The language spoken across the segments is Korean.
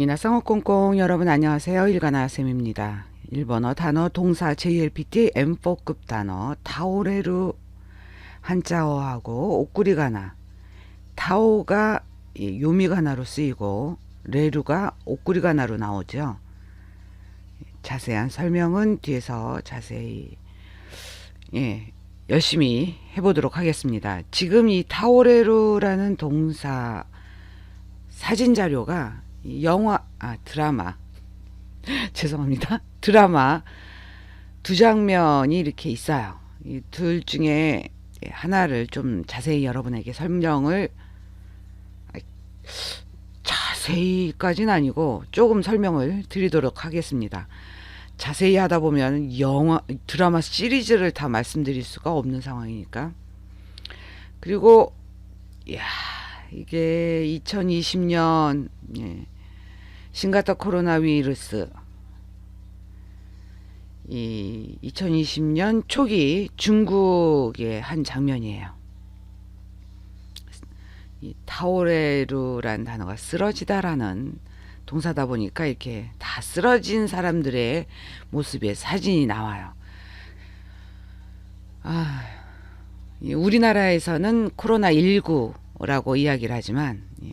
미나상어 꽁꽁 여러분 안녕하세요. 일가나 쌤입니다. 일본어 단어 동사 JLPT M4급 단어 타오레루 한자어하고 옥구리가나 타오가 이 요미가나로 쓰이고 레루가 옥구리가나로 나오죠. 자세한 설명은 뒤에서 자세히 예, 열심히 해보도록 하겠습니다. 지금 이 타오레루라는 동사 사진 자료가 이 영화 아 드라마 죄송합니다 드라마 두 장면이 이렇게 있어요. 이 둘 중에 하나를 좀 자세히 여러분에게 설명을 아, 자세히까지는 아니고 조금 설명을 드리도록 하겠습니다. 자세히 하다 보면 영화 드라마 시리즈를 다 말씀드릴 수가 없는 상황이니까 그리고 야 이게 2020년 예, 신型코로나 위루스 이 2020년 초기 중국의 한 장면이에요. 이 타오레루란 단어가 쓰러지다라는 동사다 보니까 이렇게 다 쓰러진 사람들의 모습의 사진이 나와요. 아, 이 우리나라에서는 코로나 19라고 이야기를 하지만 예,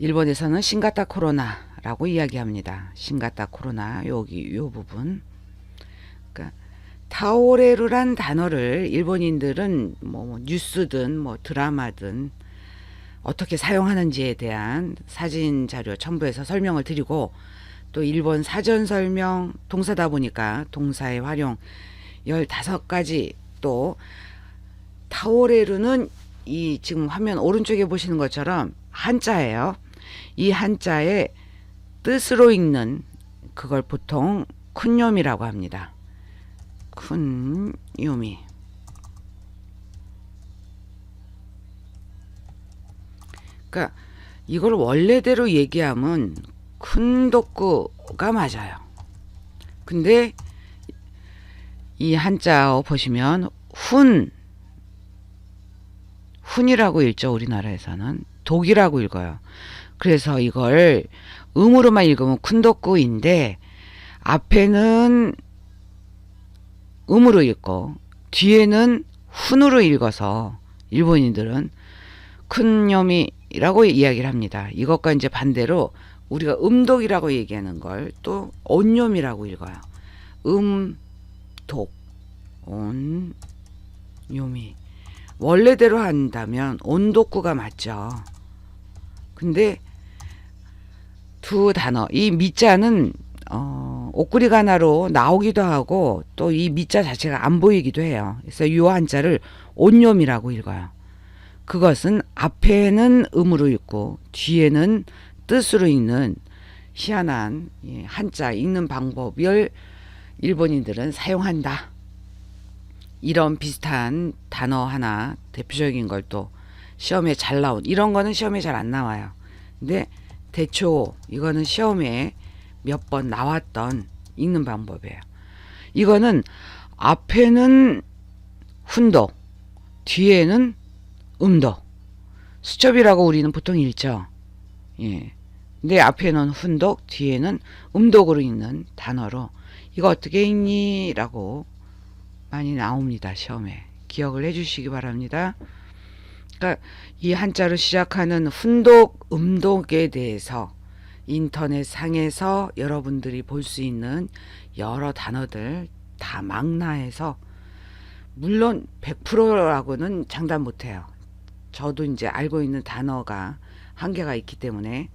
일본에서는 신가타 코로나라고 이야기합니다. 신가타 코로나 여기 요 부분. 그러니까 타오레루란 단어를 일본인들은 뭐 뉴스든 뭐 드라마든 어떻게 사용하는지에 대한 사진 자료 첨부해서 설명을 드리고 또 일본 사전 설명 동사다 보니까 동사의 활용 15가지 또 타오레루는 이 지금 화면 오른쪽에 보시는 것처럼 한자예요. 이 한자의 뜻으로 읽는 그걸 보통 쿤요미라고 합니다. 쿤요미. 그러니까 이걸 원래대로 얘기하면 쿤독구가 맞아요. 근데 이 한자어 보시면 훈 훈이라고 읽죠 우리나라에서는 독이라고 읽어요. 그래서 이걸 음으로만 읽으면 쿤독구인데 앞에는 음으로 읽고 뒤에는 훈으로 읽어서 일본인들은 큰념이라고 이야기를 합니다. 이것과 이제 반대로 우리가 음독이라고 얘기하는 걸 또 온념이라고 읽어요. 음독 온요미 원래대로 한다면 온독구가 맞죠. 근데 두 단어 이 미자는 어, 옥구리가나로 나오기도 하고 또이 미자 자체가 안 보이기도 해요. 그래서 요 한자를 온념이라고 읽어요. 그것은 앞에는 음으로 읽고 뒤에는 뜻으로 읽는 희한한 예, 한자 읽는 방법을 일본인들은 사용한다. 이런 비슷한 단어 하나 대표적인 걸 또 시험에 잘 나온 이런 거는 시험에 잘 안 나와요. 근데 대초 이거는 시험에 몇 번 나왔던 읽는 방법이에요. 이거는 앞에는 훈도, 뒤에는 음도. 수첩이라고 우리는 보통 읽죠. 예. 근데 앞에는 훈독, 뒤에는 음독으로 읽는 단어로 이거 어떻게 읽니? 라고 많이 나옵니다. 시험에. 기억을 해 주시기 바랍니다. 그러니까 이 한자로 시작하는 훈독, 음독에 대해서 인터넷 상에서 여러분들이 볼 수 있는 여러 단어들 다 망라해서 물론 100%라고는 장담 못해요. 저도 이제 알고 있는 단어가 한계가 있기 때문에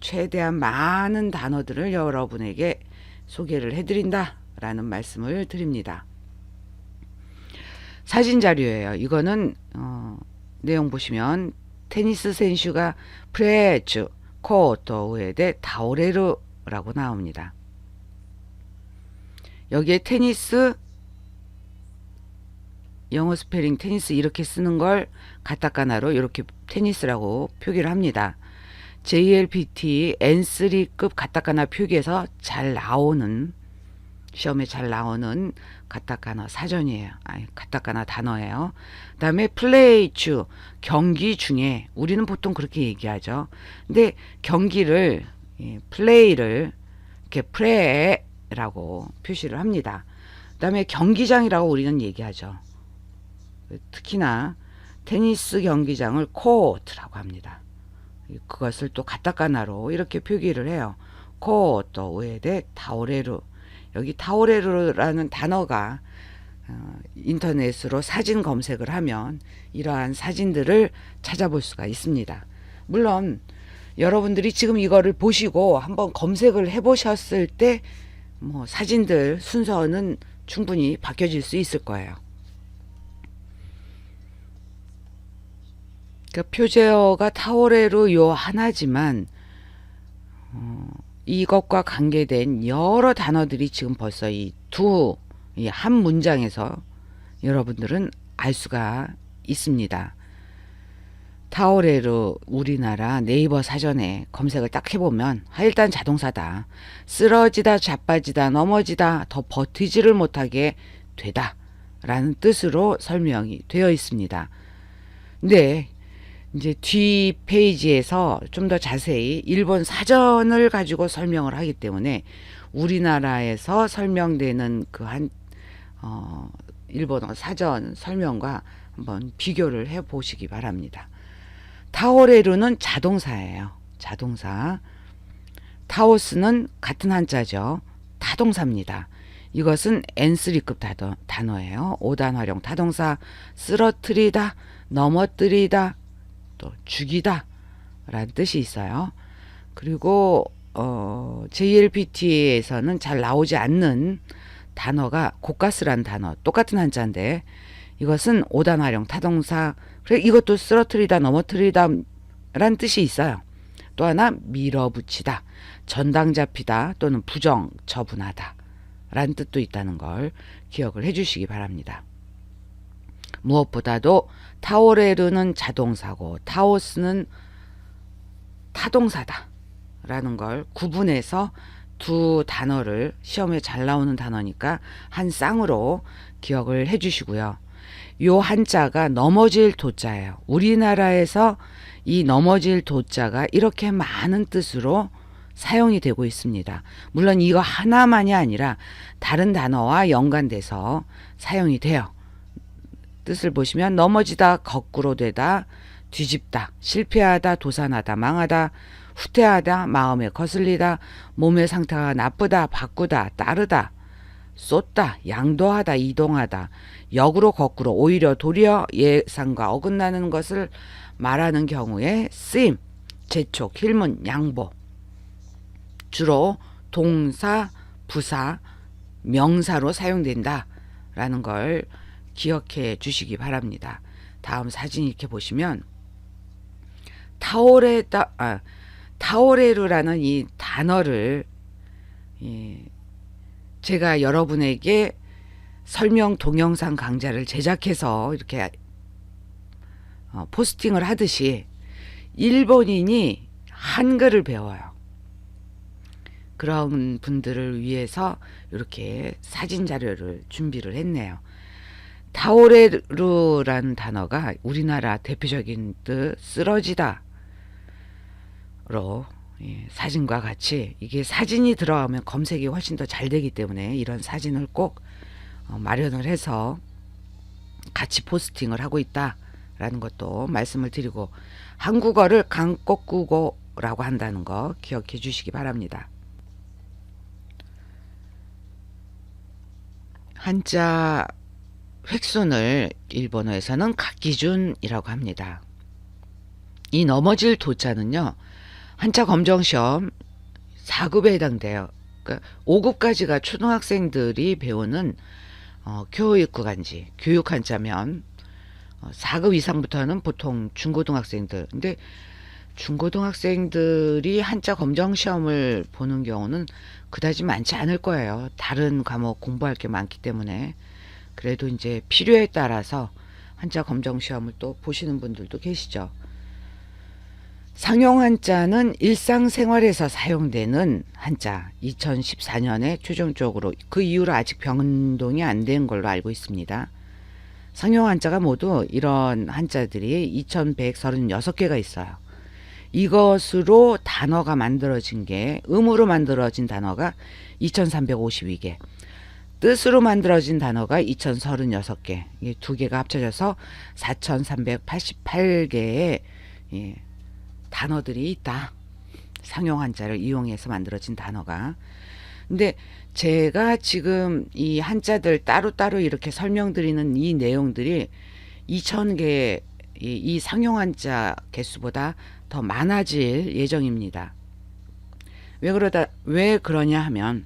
최대한 많은 단어들을 여러분에게 소개를 해드린다라는 말씀을 드립니다. 사진 자료예요. 이거는 어, 내용 보시면 테니스 선수가 프레츠 코토 우에데 다오레르라고 나옵니다. 여기에 테니스 영어 스페링 테니스 이렇게 쓰는 걸 가타카나로 이렇게 테니스라고 표기를 합니다. JLPT N3급 가타카나 표기에서 잘 나오는 시험에 잘 나오는 가타카나 사전이에요. 아니, 가타카나 단어예요. 그다음에 플레이 주 경기 중에 우리는 보통 그렇게 얘기하죠. 근데 경기를 예, 플레이를 이렇게 프레라고 표시를 합니다. 그다음에 경기장이라고 우리는 얘기하죠. 특히나 테니스 경기장을 코트라고 합니다. 그것을 또 가타카나로 이렇게 표기를 해요. 코트 우에데 타오레루 여기 타오레루라는 단어가 어, 인터넷으로 사진 검색을 하면 이러한 사진들을 찾아볼 수가 있습니다. 물론 여러분들이 지금 이거를 보시고 한번 검색을 해보셨을 때 뭐 사진들 순서는 충분히 바뀌어질 수 있을 거예요. 그러니까 표제어가 타오레루 요 하나지만 어, 이것과 관계된 여러 단어들이 지금 벌써 이 두 한 문장에서 여러분들은 알 수가 있습니다. 타오레루 우리나라 네이버 사전에 검색을 딱 해보면 아, 일단 자동사다. 쓰러지다, 자빠지다, 넘어지다, 더 버티지를 못하게 되다. 라는 뜻으로 설명이 되어 있습니다. 근데 이제 뒤 페이지에서 좀 더 자세히 일본 사전을 가지고 설명을 하기 때문에 우리나라에서 설명되는 그 한 어, 일본어 사전 설명과 한번 비교를 해 보시기 바랍니다. 타오레루는 자동사예요. 자동사. 타오스는 같은 한자죠. 타동사입니다. 이것은 N3급 단어예요. 5단 활용 타동사 쓰러뜨리다, 넘어뜨리다, 또 죽이다 라는 뜻이 있어요. 그리고 어, JLPT에서는 잘 나오지 않는 단어가 고가스란 단어 똑같은 한자인데 이것은 오단 활용 타동사 그래 이것도 쓰러뜨리다 넘어뜨리다 란 뜻이 있어요. 또 하나 밀어붙이다 전당 잡히다 또는 부정 처분하다 라는 뜻도 있다는 걸 기억을 해 주시기 바랍니다. 무엇보다도 타오레르는 자동사고 타오스는 타동사다 라는 걸 구분해서 두 단어를 시험에 잘 나오는 단어니까 한 쌍으로 기억을 해 주시고요. 요 한자가 넘어질 도자예요. 우리나라에서 이 넘어질 도자가 이렇게 많은 뜻으로 사용이 되고 있습니다. 물론 이거 하나만이 아니라 다른 단어와 연관돼서 사용이 돼요. 뜻을 보시면 넘어지다, 거꾸로 되다, 뒤집다, 실패하다, 도산하다, 망하다, 후퇴하다, 마음에 거슬리다, 몸의 상태가 나쁘다, 바꾸다, 따르다, 쏟다, 양도하다, 이동하다, 역으로 거꾸로 오히려 도리어 예상과 어긋나는 것을 말하는 경우에 쓰임, 재촉, 힐문, 양보. 주로 동사, 부사, 명사로 사용된다라는 걸 기억해 주시기 바랍니다. 다음 사진 이렇게 보시면 타오레다 아, 타오레루라는 이 단어를 예, 제가 여러분에게 설명 동영상 강좌를 제작해서 이렇게 어, 포스팅을 하듯이 일본인이 한글을 배워요. 그런 분들을 위해서 이렇게 사진 자료를 준비를 했네요. 타오레루라는 단어가 우리나라 대표적인 뜻 쓰러지다로 예, 사진과 같이 이게 사진이 들어가면 검색이 훨씬 더 잘 되기 때문에 이런 사진을 꼭 어, 마련을 해서 같이 포스팅을 하고 있다라는 것도 말씀을 드리고 한국어를 강kok국어라고 한다는 거 기억해 주시기 바랍니다. 한자 획순을 일본어에서는 각기준이라고 합니다. 이 넘어질 도자는요. 한자 검정 시험 4급에 해당돼요. 그러니까 5급까지가 초등학생들이 배우는 어, 교육 구간지 교육 한자면 어, 4급 이상부터는 보통 중고등학생들. 근데 중고등학생들이 한자 검정 시험을 보는 경우는 그다지 많지 않을 거예요. 다른 과목 공부할 게 많기 때문에. 그래도 이제 필요에 따라서 한자 검정 시험을 또 보시는 분들도 계시죠. 상용 한자는 일상생활에서 사용되는 한자 2014년에 최종적으로 그 이후로 아직 변동이 안 된 걸로 알고 있습니다. 상용 한자가 모두 이런 한자들이 2136개가 있어요. 이것으로 단어가 만들어진 게 음으로 만들어진 단어가 2352개 뜻으로 만들어진 단어가 2036개 이게 두 개가 합쳐져서 4388개의 예, 단어들이 있다. 상용 한자를 이용해서 만들어진 단어가. 근데 제가 지금 이 한자들 따로따로 이렇게 설명드리는 이 내용들이 2000개 이, 이 상용 한자 개수보다 더 많아질 예정입니다. 왜 그러다 왜 그러냐 하면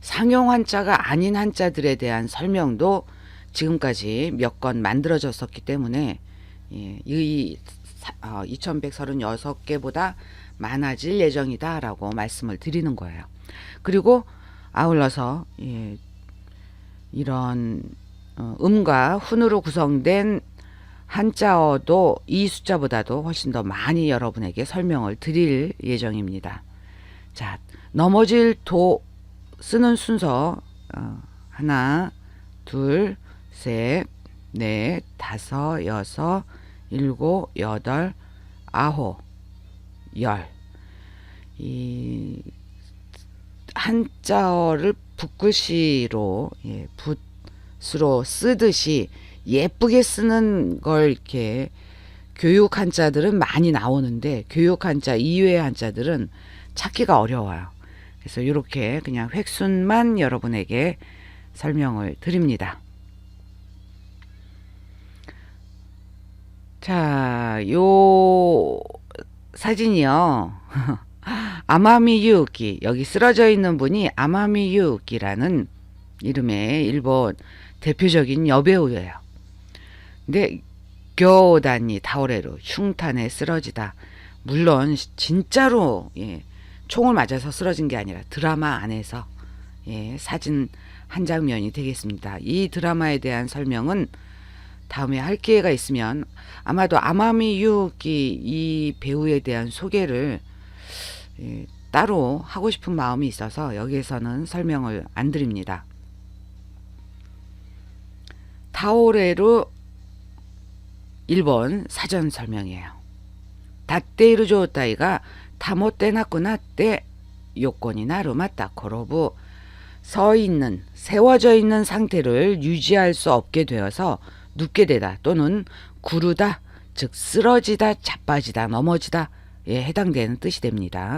상용 한자가 아닌 한자들에 대한 설명도 지금까지 몇 건 만들어졌었기 때문에 예, 이 사- 어, 2136개보다 많아질 예정이다라고 말씀을 드리는 거예요. 그리고 아울러서 예, 이런 어, 음과 훈으로 구성된 한자어도 이 숫자보다도 훨씬 더 많이 여러분에게 설명을 드릴 예정입니다. 자, 넘어질 도 쓰는 순서 어, 하나, 둘, 셋, 넷, 다섯, 여섯, 일곱, 여덟, 아홉, 열. 이 한자어를 붓글씨로 예, 붓으로 쓰듯이 예쁘게 쓰는 걸 이렇게 교육 한자들은 많이 나오는데 교육 한자 이외의 한자들은 찾기가 어려워요. 그래서 이렇게 그냥 획순만 여러분에게 설명을 드립니다. 자, 요 사진이요. 아마미 유우키 여기 쓰러져 있는 분이 아마미 유우키라는 이름의 일본 대표적인 여배우예요. 근데 교단이 타오레로 흉탄에 쓰러지다. 물론 진짜로 예, 총을 맞아서 쓰러진 게 아니라 드라마 안에서 예, 사진 한 장면이 되겠습니다. 이 드라마에 대한 설명은 다음에 할 기회가 있으면 아마도 아마미 유키 이 배우에 대한 소개를 예, 따로 하고 싶은 마음이 있어서 여기에서는 설명을 안 드립니다. 타오레루 일본 사전 설명이에요. 다테이루 조타이가 타모테 나쿠나 때 요건이 나루 맞다 코로부 서 있는 세워져 있는 상태를 유지할 수 없게 되어서 눕게 되다 또는 구르다 즉 쓰러지다 자빠지다 넘어지다에 해당되는 뜻이 됩니다.